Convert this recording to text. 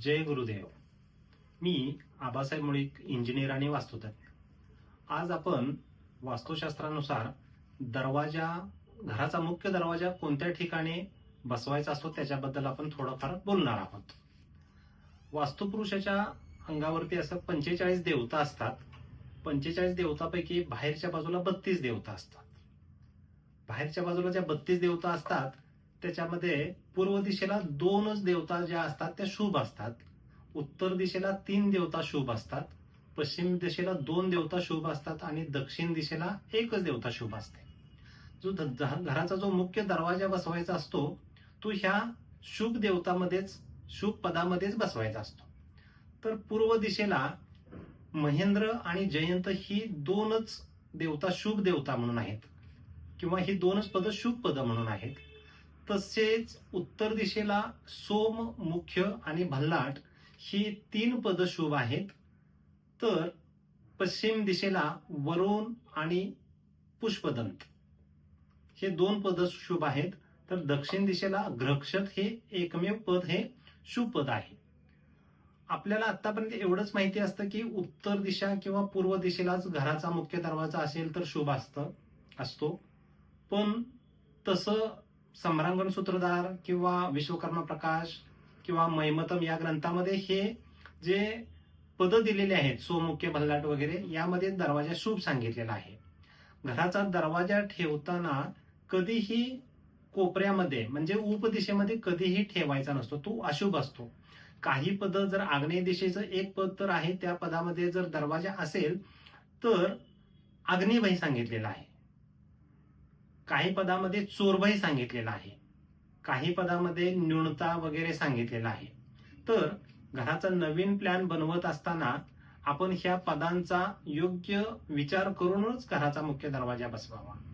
जय गुरुदेव. मी आबासाहेब मुळीक इंजिनियर आणि वास्तुतज्ञ. आज आपण वास्तुशास्त्रानुसार दरवाजा घराचा मुख्य दरवाजा कोणत्या ठिकाणी बसवायचा असतो त्याच्याबद्दल आपण थोडंफार बोलणार आहोत. वास्तुपुरुषाच्या अंगावरती असं पंचेचाळीस देवता असतात. पंचेचाळीस देवतापैकी बाहेरच्या बाजूला बत्तीस देवता असतात. बाहेरच्या बाजूला ज्या बत्तीस देवता असतात त्याच्यामध्ये पूर्व दिशेला दोनच देवता ज्या असतात त्या शुभ असतात. उत्तर दिशेला तीन देवता शुभ असतात पश्चिम दिशेला दोन देवता शुभ असतात आणि दक्षिण दिशेला एकच देवता शुभ असते. जो घराचा जो मुख्य दरवाजा बसवायचा असतो तो ह्या शुभ देवतामध्येच शुभ पदामध्येच बसवायचा असतो. तर पूर्व दिशेला महेंद्र आणि जयंत ही दोनच देवता शुभ देवता म्हणून आहेत. किंवा ही दोनच पद शुभ पद म्हणून आहेत. तसेच उत्तर दिशेला सोम मुख्य आणि भल्लाट ही तीन पद शुभ आहेत. तर पश्चिम दिशेला वरुण आणि पुष्पदंत हे दोन पद शुभ आहेत. तर दक्षिण दिशेला ग्रक्षत हे एकमेव पद हे शुभ पद आहे. आपल्याला आतापर्यंत एवढंच माहिती असतं की उत्तर दिशा किंवा पूर्व दिशेलाच घराचा मुख्य दरवाजा असेल तर शुभ असतं असतो. पण तसं सम्रांगण सूत्रधार किंवा विश्वकर्मा प्रकाश किंवा मैमतम या ग्रंथामध्ये हे जे पद दिलेले आहेत सोमुख्य भल्लाट वगैरे यामध्ये दरवाजा शुभ सांगितलेला आहे. घराचा दरवाजा ठेवताना कधीही कोपऱ्यामध्ये म्हणजे उपदिशेमध्ये कधीही ठेवायचा नसतो तो अशुभ असतो. काही पद जर आग्नेय दिशेचं एक पद तर आहे त्या पदामध्ये जर दरवाजा असेल तर अग्निभय सांगितलेला आहे. काही पदामध्ये चोरभय सांगितलेला आहे. काही पदामध्ये न्यूनता वगैरे सांगितलेला आहे. तर घराचा नवीन प्लॅन बनवत असताना आपण ह्या पदांचा योग्य विचार करूनच घराचा मुख्य दरवाजा बसवावा.